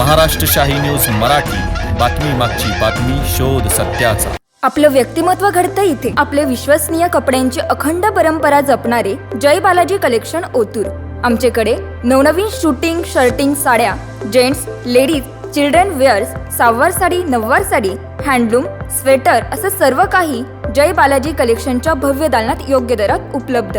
Maharashtrashahi news Marathi. बातमी मागची बातमी शोध सत्याचा. आपलं व्यक्तिमत्व घडतं इथे. आपले विश्वसनीय कपड्यांची अखंड परंपरा जपणारे जय बालाजी कलेक्शन ओतूर. आमच्याकडे नवनवीन शूटिंग शर्टिंग साड्या gents ladies children wears सहावार sari नववार sari handloom sweater असं सर्व काही जय बालाजी कलेक्शनच्या भव्य दालनात योग्य दरात उपलब्ध.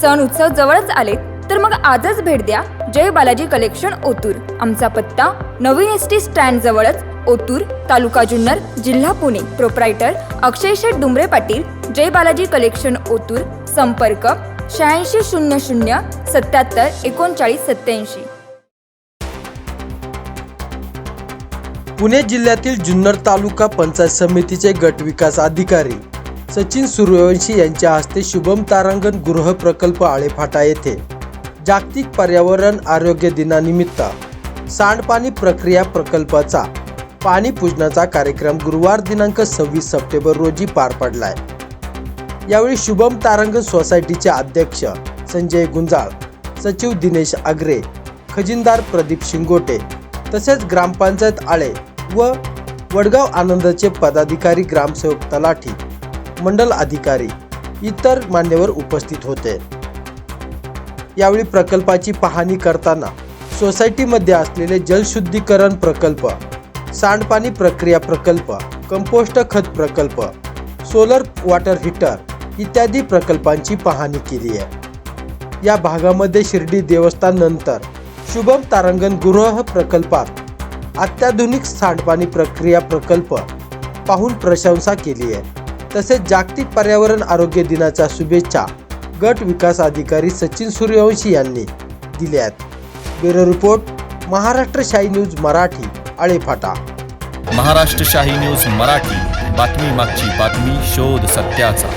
सण उत्सव जवळच आले तर मग आजच भेट द्या. जय बालाजी कलेक्शन ओतूर. आमचा पत्ता नवीन एस टी स्टँड जवळच ओतूर तालुका जुन्नर जिल्हा पुणे. प्रोप्रायटर अक्षय शेठ डुंबरे पाटील. जय बालाजी कलेक्शन ओतूर. संपर्क शहाऐंशी शून्य शून्य सत्याहत्तर एकोणचाळीस सत्याऐंशी. पुणे जिल्ह्यातील जुन्नर तालुका पंचायत समितीचे गट विकास अधिकारी सचिन सूर्यवंशी यांच्या हस्ते शुभम तारांगण गृह प्रकल्प आळेफाटा येथे जागतिक पर्यावरण आरोग्य दिनानिमित्त सांडपाणी प्रक्रिया प्रकल्पाचा पाणी पूजनाचा कार्यक्रम गुरुवार दिनांक सव्वीस सप्टेंबर रोजी पार पडलाय. यावेळी शुभम तारंग सोसायटीचे अध्यक्ष संजय गुंजाळ सचिव दिनेश आगरे खजिनदार प्रदीप शिंगोटे तसेच ग्रामपंचायत आळे व वडगाव आनंदचे पदाधिकारी ग्रामसेवक तलाठी मंडल अधिकारी इतर मान्यवर उपस्थित होते. यावेळी प्रकल्पाची पाहणी करताना सोसायटीमध्ये असलेले जलशुद्धीकरण प्रकल्प सांडपाणी प्रक्रिया प्रकल्प कंपोस्ट खत प्रकल्प सोलर वॉटर हीटर इत्यादी प्रकल्पांची पाहणी केली आहे. या भागामध्ये शिर्डी देवस्थान नंतर शुभम तारांगण गृह प्रकल्पात अत्याधुनिक सांडपाणी प्रक्रिया प्रकल्प पाहून प्रशंसा केली आहे. तसेच जागतिक पर्यावरण आरोग्य दिनाच्या शुभेच्छा गट विकास अधिकारी सचिन सूर्यवंशी यांनी दिल्यात. ब्युरो रिपोर्ट महाराष्ट्र शाही न्यूज मराठी आळेफाटा. महाराष्ट्र शाही न्यूज मराठी. बातमी मागची बातमी शोध सत्याचा.